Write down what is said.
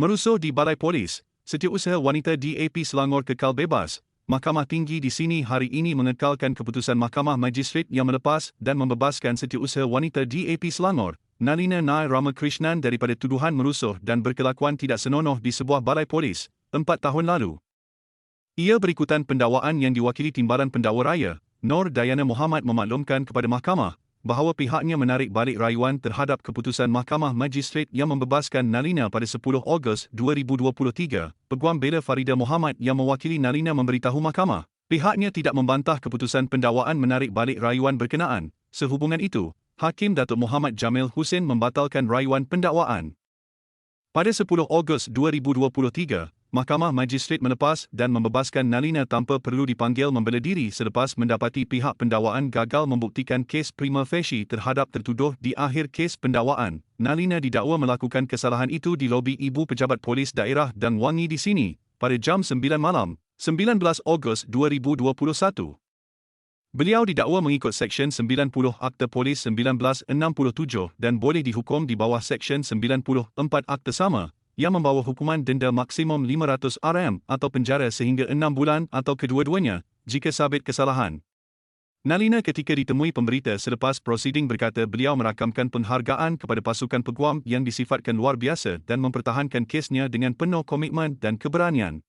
Merusuh di Balai Polis, Setiausaha Wanita DAP Selangor kekal bebas. Mahkamah Tinggi di sini hari ini mengekalkan keputusan Mahkamah Magistrate yang melepas dan membebaskan Setiausaha Wanita DAP Selangor, Nalina Nai Ramakrishnan daripada tuduhan merusuh dan berkelakuan tidak senonoh di sebuah balai polis, empat tahun lalu. Ia berikutan pendakwaan yang diwakili Timbalan Pendakwa Raya, Nur Dayana Muhammad memaklumkan kepada mahkamah bahawa pihaknya menarik balik rayuan terhadap keputusan Mahkamah Magistrate yang membebaskan Nalina pada 10 Ogos 2023. Peguam Bela Farida Muhammad yang mewakili Nalina memberitahu mahkamah, pihaknya tidak membantah keputusan pendakwaan menarik balik rayuan berkenaan. Sehubungan itu, Hakim Datuk Muhammad Jamil Hussein membatalkan rayuan pendakwaan. Pada 10 Ogos 2023, Mahkamah Magistrate melepas dan membebaskan Nalina tanpa perlu dipanggil membela diri selepas mendapati pihak pendakwaan gagal membuktikan kes prima facie terhadap tertuduh di akhir kes pendakwaan. Nalina didakwa melakukan kesalahan itu di lobi Ibu Pejabat Polis Daerah dan Wangi di sini pada jam 9 malam, 19 Ogos 2021. Beliau didakwa mengikut Seksyen 90 Akta Polis 1967 dan boleh dihukum di bawah Seksyen 94 Akta sama yang membawa hukuman denda maksimum 500 RM atau penjara sehingga 6 bulan atau kedua-duanya jika sabit kesalahan. Nalina ketika ditemui pemberita selepas prosiding berkata beliau merakamkan penghargaan kepada pasukan peguam yang disifatkan luar biasa dan mempertahankan kesnya dengan penuh komitmen dan keberanian.